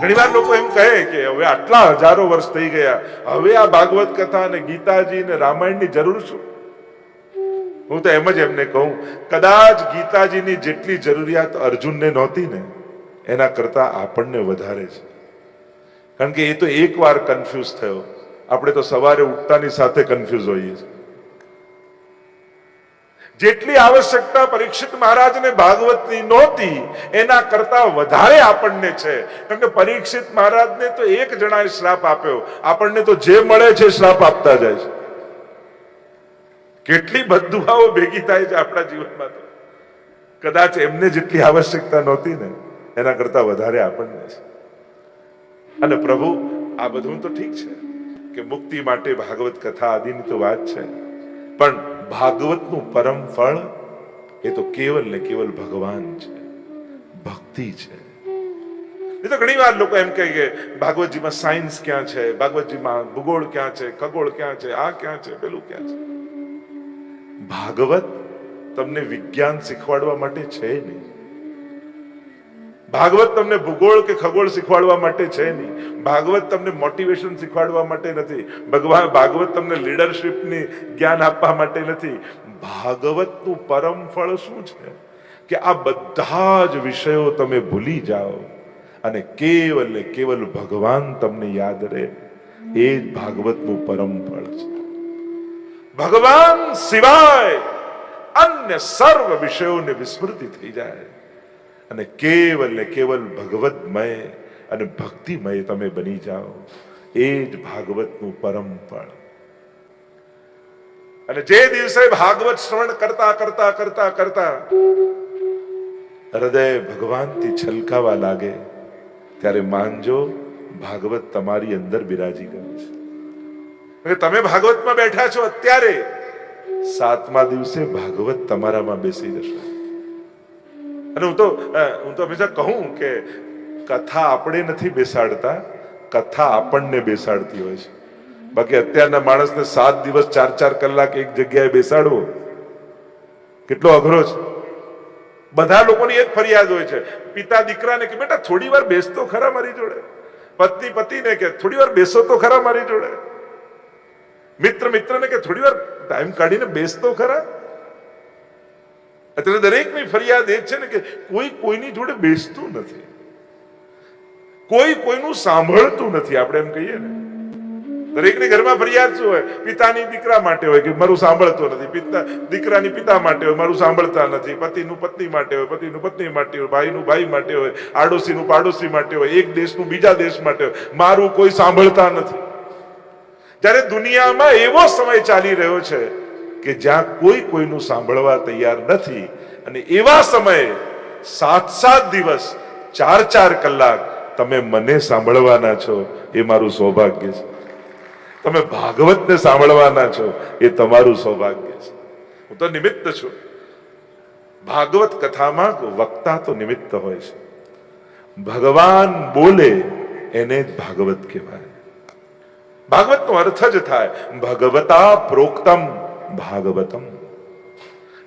ઘણીવાર લોકો એમ કહે કે હવે આટલા હજારો વર્ષ થઈ ગયા. હવે આ ભાગવત કથા અને ગીતાજી ને રામાયણની જરૂર શું? હું તો એમ જ એમને કહું, કદાચ ગીતાજીની જેટલી જરૂરિયાત અર્જુનને નહોતી ને, એના કરતા આપણને વધારે છે. કારણ કે એ તો એકવાર કન્ફ્યુઝ થયો. આપણે તો સવારે ઉઠતાની સાથે કન્ફ્યુઝ હોઈએ છીએ. જેટલી આવશ્યકતા પરીક્ષિત મહારાજને ભાગવતની નહોતી, એના કરતા વધારે આપણને છે. કારણ કે પરીક્ષિત મહારાજને તો એક જણાએ શ્રાપ આપ્યો. આપણને તો જે મળે છે શ્રાપ આપતા જાય છે. કેટલી બદુઆઓ ભેગી થાય છે આપણા જીવનમાં તો. કદાચ એમને જેટલી આવશ્યકતા નહોતી ને, એના કરતા વધારે આપણને છે. અને પ્રભુ, આ બધું તો ઠીક છે કે મુક્તિ માટે ભાગવત કથા આદિની તો વાત છે. પણ ભાગવતનું પરમ ફળ એ તો કેવલ ને કેવલ ભગવાન છે. ભક્તિ છે. એ તો ઘણી વાર લોકો એમ કહે કે ભાગવતજીમાં સાયન્સ ક્યાં છે? ભાગવતજીમાં ભૂગોળ ક્યાં છે? ખગોળ ક્યાં છે? આ ક્યાં છે? પેલું ક્યાં છે? ભાગવત તમને વિજ્ઞાન શીખવાડવા માટે છે નહીં. ભાગવત તમને ભૂગોળ કે ખગોળ શીખવાડવા માટે છે નહીં. ભાગવત તમને મોટિવેશન શીખવાડવા માટે નથી. ભગવાન ભાગવત તમને લીડરશિપની જ્ઞાન આપવા માટે નથી. ભાગવતનું પરમ ફળ શું છે? કે આ બધા જ વિષયો તમે ભૂલી જાઓ અને કેવલ કેવલ ભગવાન તમને યાદ રહે. એ જ ભાગવતનું પરમ ફળ છે. ભગવાન સિવાય અન્ય સર્વ વિષયોને વિસ્મૃતિ થઈ જાય. અને કેવલ ને કેવલ ભગવતમય અને ભક્તિમય તમે બની જાઓ. એ જ ભાગવતનું પરમ ફળ અને જે દિવસે ભાગવત શ્રવણ કરતા કરતા કરતા કરતા હૃદય ભગવાનથી છલકાવા લાગે, ત્યારે માનજો ભાગવત તમારી અંદર બિરાજી ગયું છે. તમે ભાગવતમાં બેઠા છો અત્યારે, સાતમા દિવસે ભાગવત તમારામાં બેસી જશે. અને હું તો હું તો હંમેશા કહું કે કથા આપણે નથી બેસાડતા, કથા આપણને બેસાડતી હોય છે. બાકી અત્યારના માણસને સાત દિવસ ચાર ચાર કલાક એક જગ્યાએ બેસાડવો કેટલો અઘરો છે. બધા લોકોની એક ફરિયાદ હોય છે. પિતા દીકરાને કે, બેટા, થોડી વાર બેસતો ખરા મારી જોડે. પત્ની પતિને કે, થોડી વાર બેસો તો ખરા મારી જોડે. મિત્ર, મિત્રને કે, થોડી વાર ટાઈમ કાઢીને બેસતો ખરા. અત્યારે દરેકની ફરિયાદ એ છે ને કે કોઈ કોઈની જોડે બેસતું નથી. કોઈ કોઈનું સાંભળતું નથી, આપણે એમ કહીએ ને. દરેકની ઘરમાં ફરિયાદ શું હોય? પિતાની દીકરા માટે હોય કે મારું સાંભળતો નથી. પિતા, દીકરાની પિતા માટે હોય, મારું સાંભળતા નથી. પતિનું પત્ની માટે હોય, પતિનું પત્ની માટે હોય, ભાઈનું ભાઈ માટે હોય, આડોશીનું પાડોશી માટે હોય, એક દેશનું બીજા દેશ માટે હોય. મારું કોઈ સાંભળતા નથી. જ્યારે દુનિયામાં એવો સમય ચાલી રહ્યો છે કે જ્યાં કોઈ કોઈનું સાંભળવા તૈયાર નથી. અને એવા સમયે સાત સાત દિવસ ચાર ચાર કલાક તમે મને સાંભળવાના છો, એ મારું સૌભાગ્ય છે. તમે ભાગવતને સાંભળવાના છો, એ તમારું સૌભાગ્ય છે. હું તો નિમિત્ત છું. ભાગવત કથામાં વક્તા તો નિમિત્ત હોય છે. ભગવાન બોલે એને જ ભાગવત કહેવાય. ભાગવતનો અર્થ જ થાય, ભગવતા પ્રોક્તમ भागवतम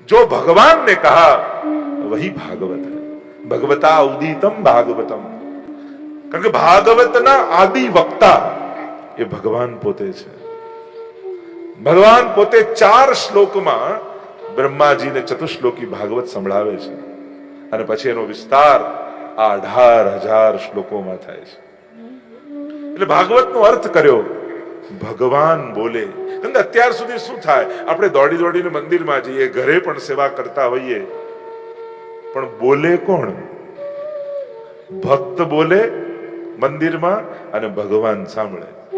जो भगवान ने कहा वही भागवत है भगवता उदितम भागवतम કારણ કે ભાગવતના આદિ વક્તા એ ભગવાન પોતે છે ભગવાન પોતે ચાર શ્લોકમાં બ્રહ્માજીને ચતુશ્લોકી ભાગવત સંભળાવે છે અને પછી એનો વિસ્તાર આ અઢાર હજાર શ્લોકોમાં થાય છે એટલે ભાગવતનો અર્થ કર્યો ભગવાન બોલે. કારણ કે અત્યાર સુધી શું થાય? આપણે દોડી દોડીને મંદિરમાં જઈએ, ઘરે પણ સેવા કરતા હોઈએ. પણ બોલે કોણ? ભક્ત બોલે મંદિરમાં અને ભગવાન સાંભળે.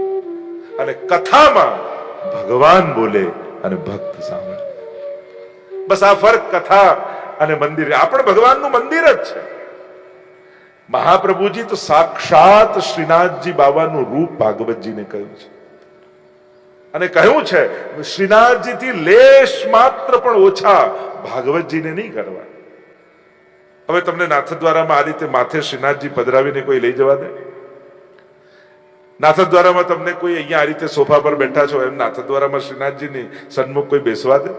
અને કથામાં ભગવાન બોલે અને ભક્ત સાંભળે. બસ આ ફરક કથા અને મંદિર. આ પણ ભગવાનનું મંદિર જ છે. મહાપ્રભુજી તો સાક્ષાત શ્રીનાથજી બાબાનું રૂપ ભાગવતજીને કહ્યું છે. અને કહ્યું છે, શ્રીનાથજીથી લેશ માત્ર પણ ઓછા ભાગવતજીને નહીં કરવા હવે તમને નાથ દ્વારામાં આ રીતે માથે શ્રીનાથજી પધરાવીને કોઈ લઈ જવા દે? નાથ દ્વારામાં તમને કોઈ અહીંયા આ રીતે સોફા પર બેઠા છો એમ નાથ દ્વારામાં શ્રીનાથજીની સન્મુખ કોઈ બેસવા દે?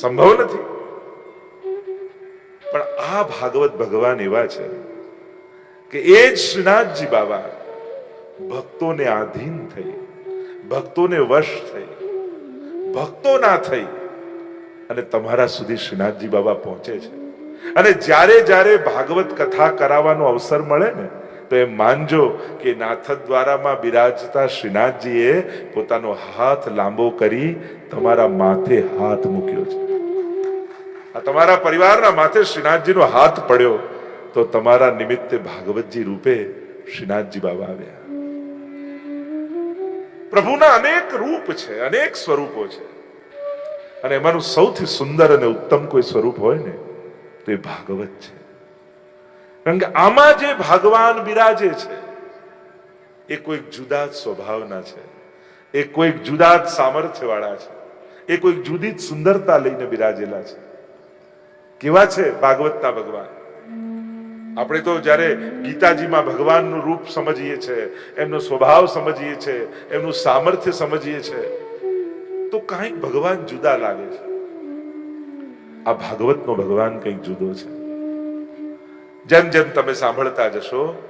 સંભવ નથી. પણ આ ભાગવત ભગવાન એવા છે કે એ જ શ્રીનાથજી બાબા ભક્તોને આધીન થઈ ભક્તોને વશ થઈ, ભક્તો ના થઈ, અને તમારા સુધી શ્રીનાથજી બાબા પહોંચે છે. અને જ્યારે જ્યારે ભાગવત કથા કરાવવાનો અવસર મળે ને, તો એમ માનજો કે નાથ દ્વારામાં બિરાજતા શ્રીનાથજીએ પોતાનો હાથ લાંબો કરી તમારા માથે હાથ મૂક્યો છે. આ તમારા પરિવારના માથે શ્રીનાથજીનો હાથ પડ્યો, તો તમારા નિમિત્તે ભાગવતજી રૂપે શ્રીનાથજી બાબા આવ્યા. પ્રભુના અનેક રૂપ છે, અનેક સ્વરૂપો છે. અને એમાંનું સૌથી સુંદર અને ઉત્તમ કોઈ સ્વરૂપ હોય ને, તો એ ભાગવત છે. કારણ કે આમાં જે ભગવાન બિરાજે છે, એ કોઈક જુદા જ સ્વભાવના છે, એ કોઈક જુદા જ સામર્થ્યવાળા છે, એ કોઈક જુદી જ સુંદરતા લઈને બિરાજેલા છે. કેવા છે ભાગવતના ભગવાન? આપણે તો જ્યારે ગીતાજીમાં ભગવાનનું રૂપ સમજીએ છીએ એમનો સ્વભાવ સમજીએ છીએ એમનું સામર્થ્ય સમજીએ છીએ તો કાંઈક ભગવાન જુદા લાગે છે. આ ભાગવતનો ભગવાન કંઈક જુદો છે. જેમ જેમ તમે સાંભળતા જશો,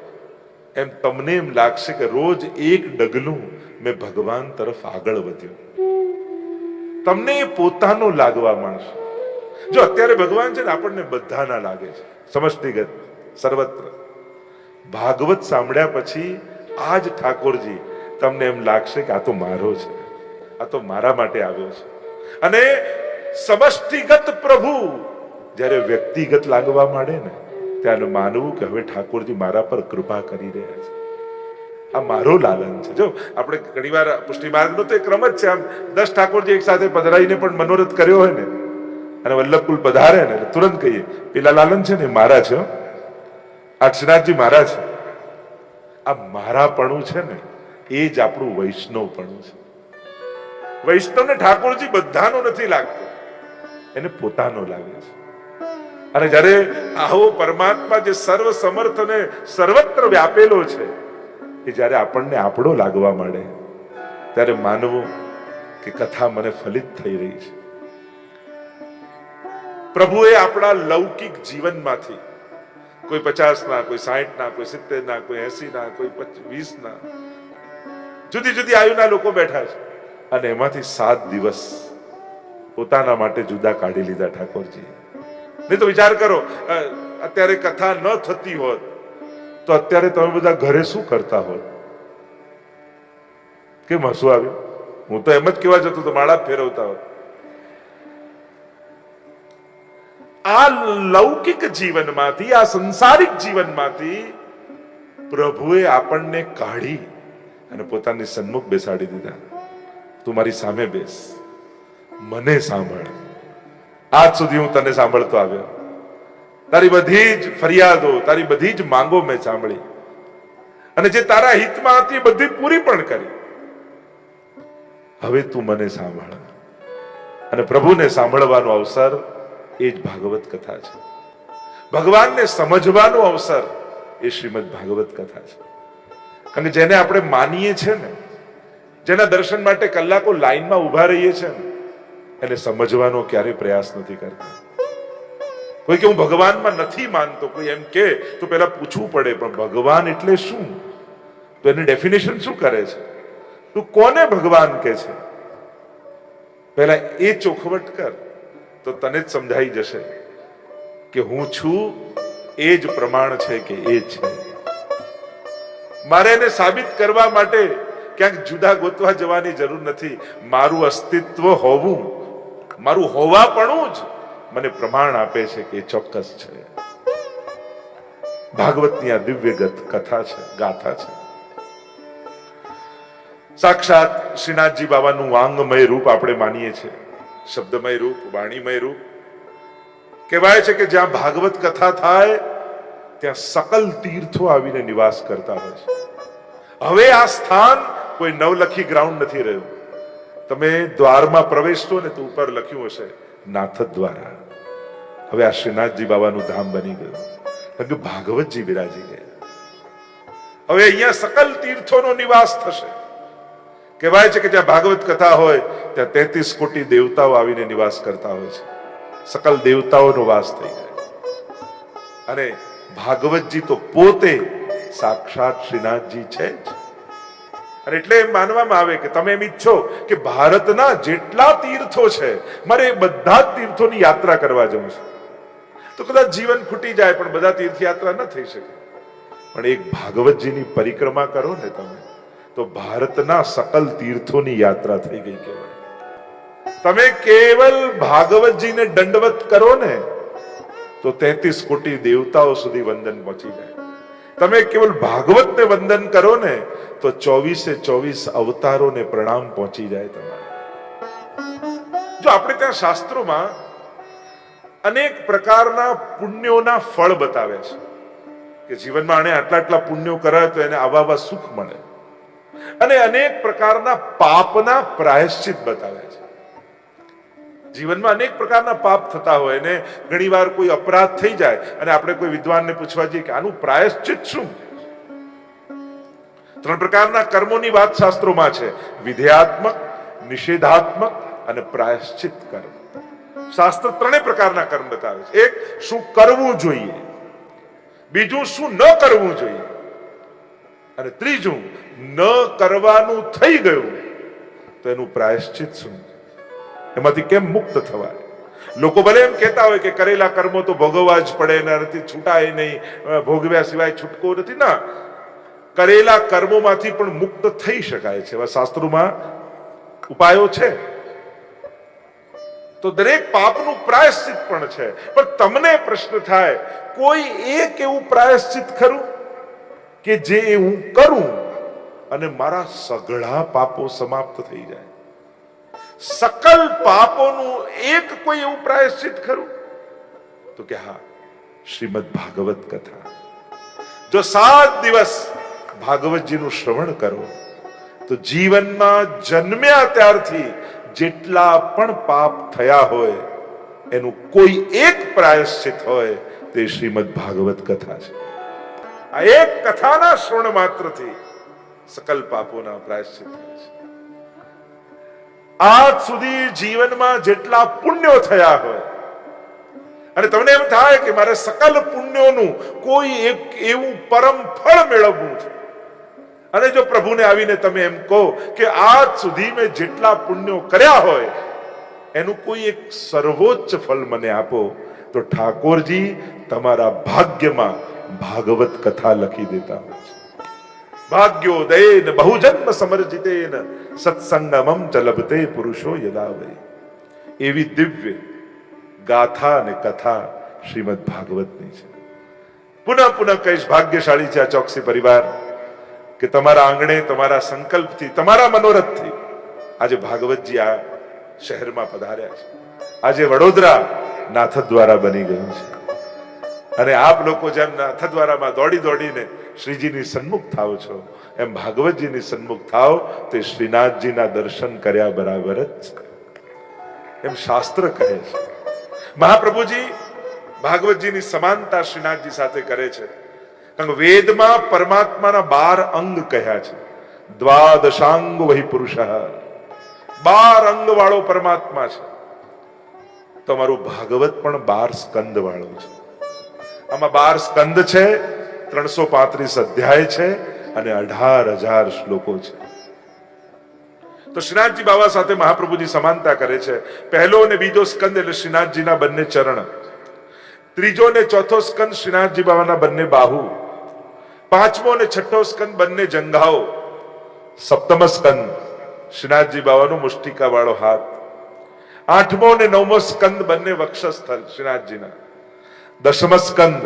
એમ તમને એમ લાગશે કે રોજ એક ડગલું મેં ભગવાન તરફ આગળ વધ્યો. તમને એ પોતાનો લાગવા માંડશે. જો અત્યારે ભગવાન છે ને, આપણને બધાના લાગે છે. સમષ્ટિગત. સર્વત્ર. ભાગવત સાંભળ્યા પછી આ જ ઠાકોરજી તમને એમ લાગશે કે આ તો મારો છે. આ તો મારા માટે આવ્યો છે. અને સમષ્ટિગત પ્રભુ જ્યારે વ્યક્તિગત લાગવા માંડે ને, ત્યારે માનવું કે હવે ઠાકોરજી મારા પર કૃપા કરી રહ્યા છે. આ મારો લાલન છે. જો, આપણે ઘણીવાર પુષ્ટિ માર્ગનો તો એક ક્રમ જ છે આમ, દસ ઠાકોરજી એક સાથે પધરાઈને પણ મનોરથ કર્યો હોય ને, અને વલ્લભકુલ પધારે ને તુરંત કહીએ, પેલા લાલન છે ને મારા છે આ મારા છે આ મારાપણું છે ને, એ જ આપણું વૈષ્ણવપણું છે. વૈષ્ણવને ઠાકોરજી બધાનો નથી લાગતો, એને પોતાનો લાગે છે. અને જ્યારે આવો પરમાત્મા જે સર્વ સમર્થ અને સર્વત્ર વ્યાપેલો છે, એ જ્યારે આપણને આપણો લાગવા માંડે, ત્યારે માનવું કે કથા મને ફલિત થઈ રહી છે. પ્રભુએ આપણા લૌકિક જીવનમાંથી કોઈ પચાસ ના, કોઈ સાઠ ના, કોઈ સિત્તેર ના, કોઈ એસી ના, કોઈ વીસ ના. જુદી જુદી આયુના લોકો બેઠા છે. અને એમાંથી સાત દિવસ પોતાના માટે જુદા કાઢી લીધા ઠાકોરજી. નહીં તો વિચાર કરો અત્યારે કથા ન થતી હોત, તો અત્યારે તમે બધા ઘરે શું કરતા હોત? કેમ હસું આવ્યું? હું તો એમ જ કેવા જતો તો માળા ફેરવતા હોત. આ લૌકિક જીવનમાંથી, આ સંસારિક જીવનમાંથી પ્રભુએ આપણને કાઢી અને પોતાની સન્મુખ બેસાડી દીધા. તું મારી સામે બેસ. મને સાંભળ. આજ સુધી હું તને સાંભળતો આવ્યો. તારી બધી જ ફરિયાદો, તારી બધી જ માંગો મેં સાંભળી. અને જે તારા હિતમાં હતી બધી પૂરી પણ કરી. હવે તું મને સાંભળ. અને પ્રભુને સાંભળવાનો અવસર એ જ ભાગવત કથા છે. ભગવાનને સમજવાનો અવસર એ શ્રીમદ ભાગવત કથા છે. અને જેને આપણે માનીએ છીએ ને, જેના દર્શન માટે કલાકો લાઈનમાં ઊભા રહીએ છે ને, એને સમજવાનો ક્યારે પ્રયાસ નથી કરતા. કોઈ કે હું ભગવાનમાં નથી માનતો, કોઈ એમ કે, તો પેલા પૂછવું પડે, પણ ભગવાન એટલે શું? તો એની ડેફિનેશન શું કરે છે? તું કોને ભગવાન કે છે? પહેલા એ ચોખવટ કર. તો તને જ સમજાઈ જશે કે હું છું એ જ પ્રમાણ છે કે એ છે. મારે એને સાબિત કરવા માટે ક્યાંક જુદા ગોતવા જવાની જરૂર નથી. મારું અસ્તિત્વ હોવું, મારું હોવાપણું જ મને પ્રમાણ આપે છે કે ચોક્કસ છે. ભાગવતની આ દિવ્ય કથા છે, ગાથા છે. સાક્ષાત શ્રીનાથજી બાબાનું વાંગમય રૂપ આપણે માનીએ છીએ. શબ્દમય રૂપ, વાણીમય રૂપ. કહેવાય છે કે જ્યાં ભાગવત કથા થાય, ત્યાં સકલ તીર્થો આવીને નિવાસ કરતા હોય છે. હવે આ સ્થાન કોઈ નવલખી ગ્રાઉન્ડ નથી રહ્યું. તમે દ્વારમાં પ્રવેશતો ને તો ઉપર લખ્યું હશે, નાથ દ્વારા. હવે આ શ્રીનાથજી બાબાનું ધામ બની ગયું. કારણ ભાગવતજી બિરાજી ગયા. હવે અહીંયા સકલ તીર્થોનો નિવાસ થશે. કહેવાય છે કે જ્યાં ભાગવત કથા હોય, ત્યાં તેત્રીસ કોટી દેવતાઓ આવીને નિવાસ કરતા હોય છે. સકલ દેવતાઓનો વાસ થઈ જાય. અને ભાગવતજી તો પોતે સાક્ષાત શ્રીનાથજી છે જ. અને એટલે એમ માનવામાં આવે કે તમે એમ ઈચ્છો કે ભારતના જેટલા તીર્થો છે, મારે બધા જ તીર્થોની યાત્રા કરવા જવું છે. તો કદાચ જીવન ખૂટી જાય, પણ બધા તીર્થયાત્રા ન થઈ શકે. પણ એક ભાગવતજીની પરિક્રમા કરો ને તમે. તો ભારતના સકલ તીર્થોની યાત્રા થઈ ગઈ કહેવાય. તમે કેવલ ભાગવતજીને દંડવત કરો ને, તો તેત્રીસ કોટી દેવતાઓ સુધી વંદન પહોંચી જાય. તમે કેવલ ભાગવતને વંદન કરો ને, તો ચોવીસે ચોવીસ અવતારોને પ્રણામ પહોંચી જાય તમારે. જો આપણે ત્યાં શાસ્ત્રોમાં અનેક પ્રકારના પુણ્યોના ફળ બતાવે છે, કે જીવનમાં આણે આટલા આટલા પુણ્યો કરાય તો એને આવા આવા સુખ મળે. અને અનેક પ્રકારના પાપના પ્રાયશ્ચિત બતાવે છે. જીવનમાં અનેક પ્રકારના પાપ થતા હોય ને ઘણીવાર કોઈ અપરાધ થઈ જાય અને આપણે કોઈ વિદ્વાનને પૂછવા જઈએ કે આનું પ્રાયશ્ચિત શું? ત્રણ પ્રકારના કર્મોની વાત શાસ્ત્રોમાં છે. વિધેયાત્મક, નિષેધાત્મક અને પ્રાયશ્ચિત કર્મ. શાસ્ત્ર ત્રણેય પ્રકારના કર્મ બતાવે છે. એક, શું કરવું જોઈએ? બીજું, શું ન કરવું જોઈએ? અને ત્રીજું, ન કરવાનું થઈ ગયું, તો એનું પ્રાયશ્ચિત શું? એમાંથી કેમ મુક્ત થવાય? લોકો ભલે એમ કહેતા હોય કે કરેલા કર્મો તો ભોગવવા જ પડે એનાથી છૂટાય નહીં ભોગવ્યા સિવાય છૂટકો નથી. ના, કરેલા કર્મોમાંથી પણ મુક્ત થઈ શકાય છે. એવા શાસ્ત્રોમાં ઉપાયો છે. તો દરેક પાપનું પ્રાયશ્ચિત પણ છે. પણ તમને પ્રશ્ન થાય, કોઈ એક એવું પ્રાયશ્ચિત ખરું? કે જે હું કરું અને મારા સઘળા પાપો સમાપ્ત થઈ જાય. સકલ પાપોનું એક કોઈ એવું પ્રાયશ્ચિત ખરું? તો કે હા, શ્રીમદ ભાગવત કથા. જો સાત દિવસ ભાગવતજીનું શ્રવણ કરો, તો જીવનમાં જન્મ્યા ત્યારથી જેટલા પણ પાપ થયા હોય, એનું કોઈ એક પ્રાયશ્ચિત હોય તે શ્રીમદ ભાગવત કથા છે. આ એક કથાના શ્રવણ માત્રથી સકલ પાપોના પ્રાયશ્ચિત થાય છે. આજ સુધી જીવનમાં જેટલા પુણ્યો થયા હોય, અને તમને એમ થાય કે મારે સકલ પુણ્યોનું કોઈ એક એવું પરમ ફળ મેળવવું છે. અને જો પ્રભુને આવીને તમે એમ કહો કે આજ સુધી મેં જેટલા પુણ્યો કર્યા હોય, એનું કોઈ એક સર્વોચ્ચ ફળ મને આપો, તો ઠાકોરજી તમારા ભાગ્યમાં ભાગવત કથા લખી દેતા હોય છે. ભાગ્યોદયન બહુજન્મ સમર્જિતેન સત્સંગમમ ચલબતે પુરુષો યદાવય. એવી દિવ્ય ગાથા અને કથા શ્રીમદ ભાગવતની છે. પુનઃ પુનઃ કહીશ, ભાગ્યશાળી છે આ ચોકસી પરિવાર, કે તમારા આંગણે, તમારા સંકલ્પથી, તમારા મનોરથથી આજે ભાગવતજી આ શહેરમાં પધાર્યા છે. આજે વડોદરા નાથ દ્વારા બની ગયું છે. અને આપ લોકો જેમ નાથદ્વારામાં દોડી દોડીને શ્રીજીની સન્મુખ થાવ છો, એમ ભાગવતજીની સન્મુખ થાવ તે શ્રીનાથજીના દર્શન કર્યા બરાબર જ એમ શાસ્ત્ર કહે છે. મહાપ્રભુજી, ભાગવતજીની સમાનતા શ્રીનાથજી સાથે કરે છે. કારણ કે વેદમાં પરમાત્માના બાર અંગ કહ્યા છે. દ્વાદશાંગ વહી પુરુષ. બાર અંગ વાળો પરમાત્મા છે. તમારું ભાગવત પણ બાર સ્કંદ વાળું છે. આમાં બાર સ્કંદ છે, ત્રણસો પાંત્રીસ અધ્યાય છે અને અઢાર હજાર શ્લોકો છે. તો શ્રીનાથજી બાબા સાથે મહાપ્રભુજી સમાનતા કરે છે. પહેલો અને બીજો સ્કંદ એટલે શ્રીનાથજીના બંને ચરણ. ત્રીજો અને ચોથો સ્કંદ શ્રીનાથજી બાબાના બંને બાહુ. પાંચમો અને છઠ્ઠો સ્કંદ બંને જંઘાઓ સપ્તમ સ્કંદ, શ્રીનાથજી બાબાનો મુષ્ટિકા વાળો હાથ. આઠમો અને નવમો સ્કંદ બંને વક્ષસ્થળ શ્રીનાથજીના. દશમ સ્કંદ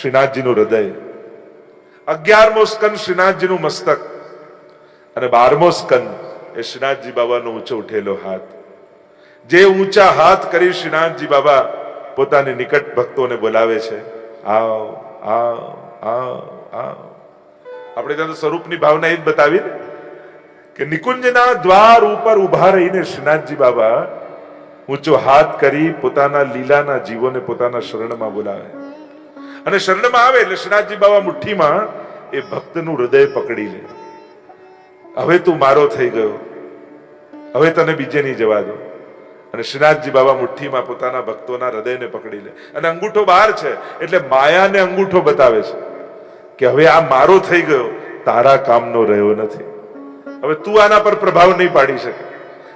શ્રીનાથજીનું હૃદય. અગિયારમો સ્કંદ શ્રીનાથજીનું મસ્તક. અને બારમો સ્કંદ એ શ્રીનાથજી બાબાનો ઊંચો ઉઠેલો હાથ. જે ઊંચા હાથ કરી શ્રીનાથજી બાબા પોતાની નિકટ ભક્તોને બોલાવે છે, આવ આવ આવ આવ. આપણે ત્યાં તો સ્વરૂપની ભાવના એ જ બતાવી કે નિકુંજના દ્વાર ઉપર ઊભા રહીને શ્રીનાથજી બાબા ઊંચો હાથ કરી પોતાના લીલાના જીવોને પોતાના શરણમાં બોલાવે. અને શરણમાં આવે એટલે શ્રીનાથજી બાબા મુઠ્ઠીમાં એ ભક્તનું હૃદય પકડી લે. હવે તું મારો થઈ ગયો. હવે તને બીજે નહીં જવા દો. અને શ્રીનાથજી બાબા મુઠ્ઠીમાં પોતાના ભક્તોના હૃદયને પકડી લે. અને અંગૂઠો બહાર છે એટલે માયાને અંગૂઠો બતાવે છે કે હવે આ મારો થઈ ગયો. તારા કામનો રહ્યો નથી. હવે તું આના પર પ્રભાવ નહીં પાડી શકે.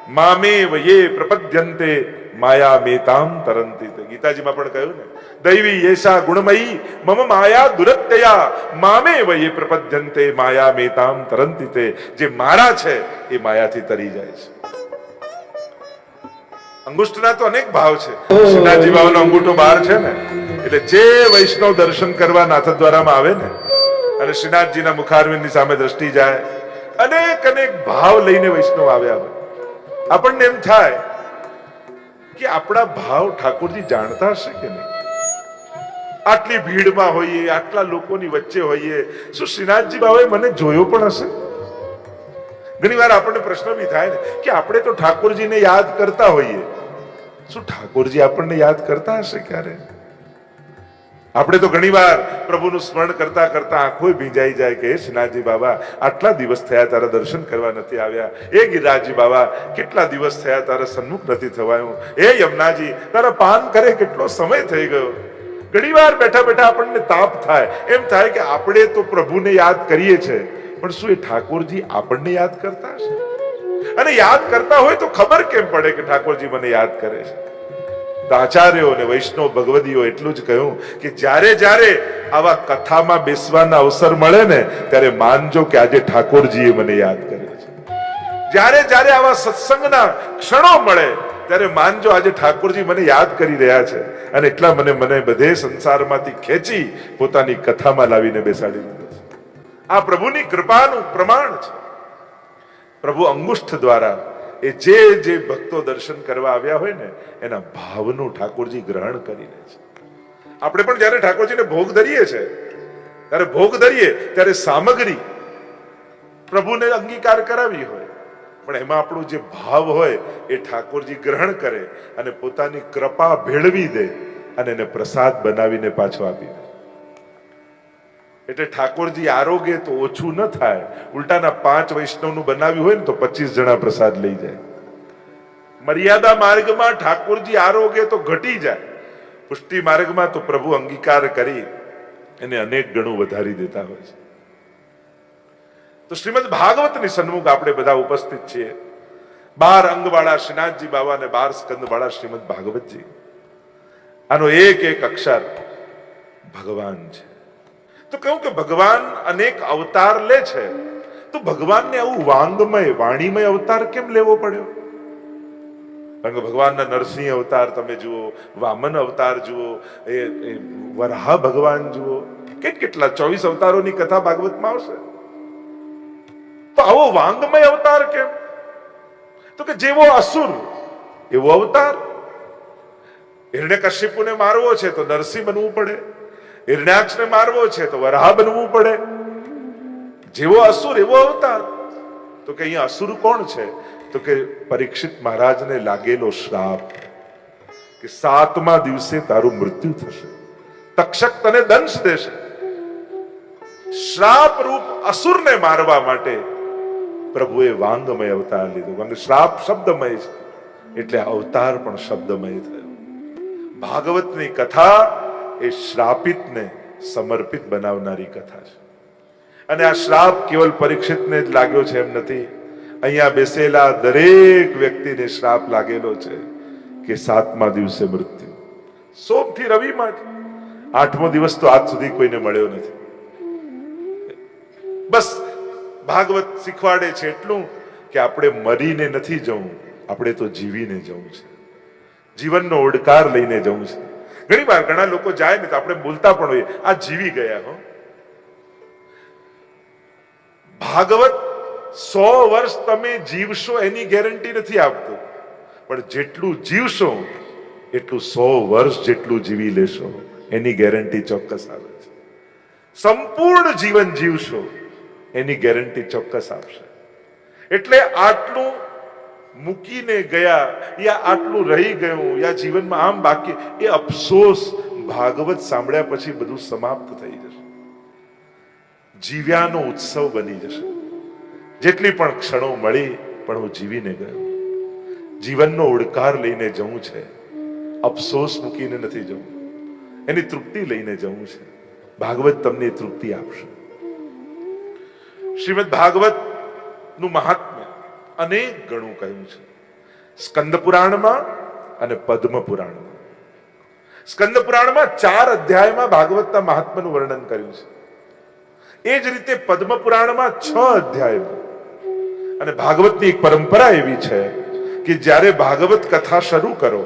મામે વયે પ્રપદ્યંતે માયા મેતામ તરંતી તે. ગીતાજીમાં પણ કહ્યું ને દૈવી યેષા ગુણમયી મમ માયા દુરત્યયા મામે વયે પ્રપદ્યંતે માયા મેતામ તરંતી તે. જે મારા છે એ માયાથી તરી જાય છે. અંગુષ્ઠના તો અનેક ભાવ છે. શ્રીનાથજી બાબાનો અંગૂઠો બહાર છે ને એટલે જે વૈષ્ણવ દર્શન કરવા નાથ દ્વારામાં આવે ને અને શ્રીનાથજીના મુખારવિંદની સામે દ્રષ્ટિ જાય અનેક અનેક ભાવ લઈને વૈષ્ણવ આવ્યા હોય. આપણને એમ થાય કે આપણા ભાવ ઠાકોરજી જાણતા હશે કે નહીં? આટલી ભીડમાં હોઈએ, આટલા લોકોની વચ્ચે હોઈએ. શું શ્રીનાથજી બાબાએ મને જોયો પણ હશે? ઘણી વાર આપણને પ્રશ્ન બી થાય ને કે આપણે તો ઠાકોરજીને યાદ કરતા હોઈએ. શું ઠાકોરજી આપણને યાદ કરતા હશે ક્યારે? આપણે તો ઘણીવાર પ્રભુનું સ્મરણ કરતા કરતા આંખો ભીંજાઈ જાય કે શ્રીનાથજી બાબા, આટલા દિવસ થયા તારા દર્શન કરવા નથી આવ્યા? એ ગિરિરાજજી બાબા, કેટલા દિવસ થયા તારા સન્મુખ નથી થવાયું? એ યમુનાજી, તારા પાન કરે કેટલો સમય થઈ ગયો? ઘણીવાર બેઠા બેઠા આપણને તાપ થાય. એમ થાય કે આપણે તો પ્રભુને યાદ કરીએ છે, પણ શું એ ઠાકોરજી આપણને યાદ કરતા છે અને યાદ કરતા હોય તો ખબર કેમ પડે કે ઠાકોરજી મને યાદ કરે છે? આચાર્યો અને વૈષ્ણવ ભગવદીઓ એટલું જ કહ્યું કે જ્યારે જ્યારે આવા કથામાં બેસવાના અવસર મળે ને, ત્યારે માનજો કે આજે ઠાકોરજીએ મને યાદ કર્યો છે. જ્યારે જ્યારે આવા સત્સંગના ક્ષણો મળે, ત્યારે માનજો આજે ઠાકોરજી મને યાદ કરી રહ્યા છે અને એટલા મને મને બધે સંસારમાંથી ખેંચી પોતાની કથામાં લાવીને બેસાડી દીધો છે. આ પ્રભુની કૃપાનું પ્રમાણ છે. પ્રભુ અંગુષ્ઠ દ્વારા એ જે જે ભક્તો દર્શન કરવા આવ્યા હોય ને, એના ભાવનું ઠાકોરજી ગ્રહણ કરી લે છે. આપણે પણ જ્યારે ઠાકોરજીને ભોગ ધરીએ છે, ત્યારે ભોગ ધરીએ, ત્યારે સામગ્રી પ્રભુને અંગીકાર કરાવી હોય. પણ એમાં આપણો જે ભાવ હોય, એ ઠાકોરજી ગ્રહણ કરે અને પોતાની કૃપા ભેળવી દે અને એને પ્રસાદ બનાવીને પાછો આપી દે. એટલે ઠાકોરજી આરોગ્ય તો ઓછું ન થાય. ઉલટાના પાંચ વૈષ્ણવનું બનાવ્યું હોય ને તો પચીસ જણા પ્રસાદ લઈ જાય. મર્યાદા માર્ગમાં ઠાકોરજી આરોગ્ય તો ઘટી જાય. પુષ્ટિ માર્ગમાં તો પ્રભુ અંગીકાર કરી એને અનેક ગણું વધારી દેતા હોય છે. તો શ્રીમદ ભાગવતની સન્મુખ આપણે બધા ઉપસ્થિત છીએ. બાર અંગવાળા શ્રીનાથજી બાબા અને બાર સ્કંદવાળા શ્રીમદ ભાગવતજી. આનો એક એક અક્ષર ભગવાન છે. તો કહ્યું કે ભગવાન અનેક અવતાર લે છે. તો ભગવાનને આવું વાંગમય, વાણીમય અવતાર કેમ લેવો પડ્યો? કારણ કે ભગવાનના નરસિંહ અવતાર તમે જુઓ, વામન અવતાર જુઓ, એ વરાહ ભગવાન જુઓ કેટ કેટલા ચોવીસ અવતારોની કથા ભાગવતમાં આવશે? તો આવો વાંગમય અવતાર કેમ? તો કે જેવો અસુર, એવો અવતાર. હિરણ્યકશ્યપુને મારવો છે તો નરસિંહ બનવું પડે. હિરણ્યાક્ષને મારવો છે તો વરાહ બનવું પડે. જેવો અસુર એવો અવતાર. તો કે અહીંયા અસુર કોણ છે? તો કે પરીક્ષિત મહારાજને લાગેલો શ્રાપ કે સાતમા દિવસે તારું મૃત્યુ થશે. તક્ષક તને દંશ દેશે. શ્રાપ રૂપ અસુરને મારવા માટે પ્રભુએ વાંગમય અવતાર લીધો. કારણ કે શ્રાપ શબ્દમય છે. એટલે અવતાર પણ શબ્દમય થયો. ભાગવતની કથા એ શ્રાપિતને સમર્પિત બનાવનારી કથા છે. અને આ શ્રાપ કેવલ પરીક્ષિતને જ લાગ્યો છે એમ નથી. અહીંયા બેસેલા દરેક વ્યક્તિને શ્રાપ લાગેલો છે કે સાતમા દિવસે મૃત્યુ. સોમથી રવિમાં. આઠમો દિવસ તો આજ સુધી કોઈને મળ્યો નથી. બસ ભાગવત શીખવાડે છે એટલું કે આપણે મરીને નથી જવું, આપણે તો જીવીને જવું છે. જીવનનો ઓડકાર લઈને જવું છે. ઘણી વાર ઘણા લોકો જાય ને તો આપણે બોલતા પણ હોઈએ. આ જીવી ગયા, હો. ભાગવત સો વર્ષ તમે જીવશો એની ગેરંટી નથી આપતું. પણ જેટલું જીવશો, એટલું સો વર્ષ જેટલું જીવી લેશો. એની ગેરંટી ચોક્કસ આવે છે. સંપૂર્ણ જીવન જીવશો, એની ગેરંટી ચોક્કસ આપશે. એટલે આટલું મૂકીને ગયા, યા આટલું રહી ગયું, યા જીવનમાં આમ બાકી, એ અફસોસ ભાગવત સાંભળ્યા પછી બધું સમાપ્ત થઈ જશે. જીવ્યાનો ઉત્સવ બની જશે. જેટલી પણ ક્ષણો મળી, પણ હું જીવીને ગયો. જીવનનો ઉડકાર લઈને જવું છે. અફસોસ મૂકીને નથી જવું. એની તૃપ્તિ લઈને જવું છે. ભાગવત તમને તૃપ્તિ આપશે. શ્રીમદ ભાગવતનું મહાત્મ્ય અનેક ગણું કહ્યું છે. સ્કંદ પુરાણમાં અને પદ્મ પુરાણમાં સ્કંદ પુરાણમાં ચાર અધ્યાયમાં ભાગવતના મહાત્માનું વર્ણન કર્યું છે. એ જ રીતે પદ્મ પુરાણમાં છ અધ્યાયમાં. અને ભાગવતની એક પરંપરા એવી છે કે જ્યારે ભાગવત કથા શરૂ કરો,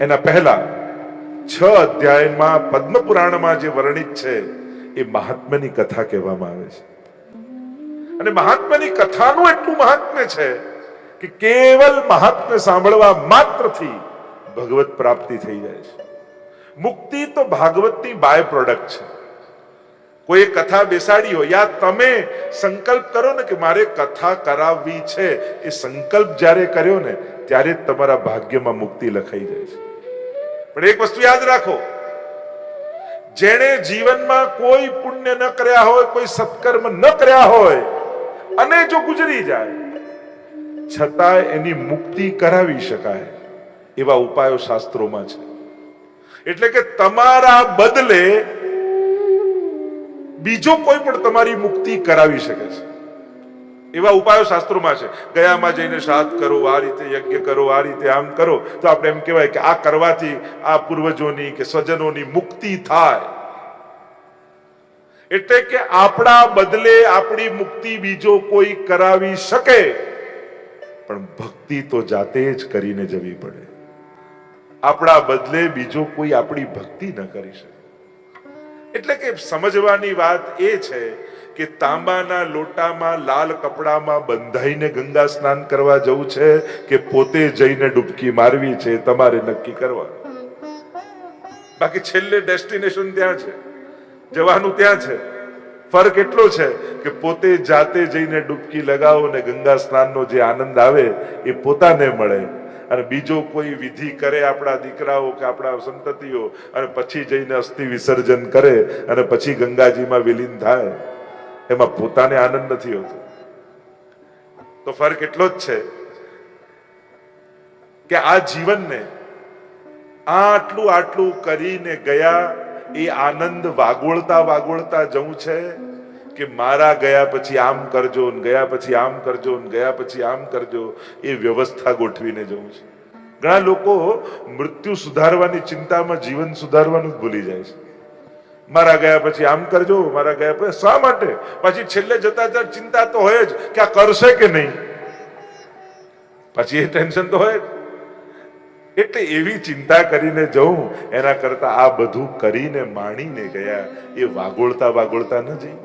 એના પહેલા છ અધ્યાયમાં પદ્મ પુરાણમાં જે વર્ણિત છે, એ મહાત્માની કથા કહેવામાં આવે છે. અને મહાત્માની કથાનું એટલું મહાત્મ્ય છે કે કેવલ મહાત્મ્ય સાંભળવા માત્રથી ભગવત પ્રાપ્તિ થઈ જાય છે. મુક્તિ તો ભાગવતની બાય પ્રોડક્ટ છે. કોઈ કથા બેસાડી હોય, યા તમે સંકલ્પ કરો ને કે મારે કથા કરાવવી છે, એ સંકલ્પ જ્યારે કર્યો ને, ત્યારે જ તમારા ભાગ્યમાં મુક્તિ લખાઈ જાય છે. પણ એક વસ્તુ યાદ રાખો, જેણે જીવનમાં કોઈ પુણ્ય ન કર્યા હોય, કોઈ સત્કર્મ ન કર્યા હોય અને જો ગુજરી જાય છતાં એની મુક્તિ કરાવી શકાય, એવા ઉપાયો શાસ્ત્રોમાં છે. એટલે કે તમારા બદલે બીજો કોઈ પણ તમારી મુક્તિ કરાવી શકે છે. એવા ઉપાયો શાસ્ત્રોમાં છે. ગયામાં જઈને શ્રાદ્ધ કરો, આ રીતે યજ્ઞ કરો, આ રીતે આમ કરો, તો આપણે એમ કહેવાય કે આ કરવાથી આ પૂર્વજોની કે સ્વજનોની મુક્તિ થાય. એટલે કે આપણા બદલે આપણી મુક્તિ બીજો કોઈ કરાવી શકે. પણ ભક્તિ તો જાતે જ કરીને જવી પડે. આપણા બદલે બીજો કોઈ આપણી ભક્તિ ન કરી શકે. એટલે કે સમજવાની વાત એ છે કે તાંબાના લોટામાં, લાલ કપડામાં બંધાઈને ગંગા સ્નાન કરવા જવું છે કે પોતે જઈને ડૂબકી મારવી છે, તમારે નક્કી કરવા બાકી છેલ્લે ડેસ્ટિનેશન ત્યાં છે. જવાનું ત્યાં છે. ફરક એટલો છે કે પોતે જાતે જઈને ડૂબકી લગાવો ને ગંગા સ્નાનનો જે આનંદ આવે એ પોતાને મળે. અને બીજો કોઈ વિધિ કરે આપણા દીકરાઓ કે આપણા સંતતિઓ અને પછી જઈને અસ્થિ વિસર્જન કરે અને પછી ગંગાજીમાં વિલીન થાય, એમાં પોતાને આનંદ નથી હોતો. તો ફરક એટલો જ છે કે આ જીવનને આટલું આટલું કરીને ગયા એ આનંદ વાગોળતા વાગોળતા જવું છે કે મારા ગયા પછી આમ કરજો ને ગયા પછી આમ કરજો ને ગયા પછી આમ કરજો એ વ્યવસ્થા ગોઠવીને જવું છે. ઘણા લોકો મૃત્યુ સુધારવાની ચિંતામાં જીવન સુધારવાનું જ ભૂલી જાય છે. મારા ગયા પછી આમ કરજો, મારા ગયા પછી શા માટે? પછી છેલ્લે જતા જતા ચિંતા તો હોય જ કે આ કરશે કે નહીં? પછી એ ટેન્શન તો હોય જ. એટલે એવી ચિંતા કરીને જવું એના કરતા આ બધું કરીને માણીને ગયા. એ વાગોળતા વાગોળતા ન જઈ.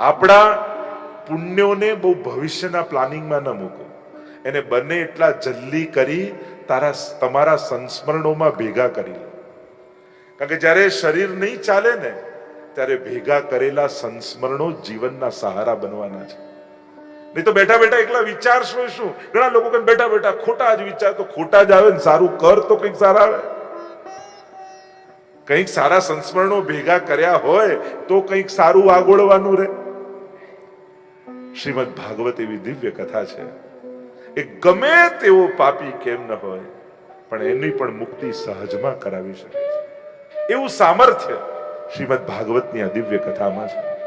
આપણા પુણ્યોને બહુ ભવિષ્યના પ્લાનિંગમાં ન મૂકો. એને બને એટલા જલ્દી કરી, તારા તમારા સંસ્મરણોમાં ભેગા કરી કારણ કે જ્યારે શરીર નહીં ચાલે ને, ત્યારે ભેગા કરેલા સંસ્મરણો જીવનના સહારા બનવાના છે. નહીં તો બેઠા બેઠા એકલા વિચારશો શું? ઘણા લોકો કહે બેઠા બેઠા ખોટા જ વિચાર, તો ખોટા જ આવે ને સારું કર તો કંઈક સારા આવે. કંઈક સારા સંસ્મરણો ભેગા કર્યા હોય તો કંઈક સારું આગોળવાનું રહે. શ્રીમદ ભાગવત એવી દિવ્ય કથા છે. એ ગમે તેવો પાપી કેમ ન હોય, પણ એની પણ મુક્તિ સહજમાં કરાવી શકે એવું સામર્થ્ય શ્રીમદ ભાગવતની આ દિવ્ય કથામાં છે.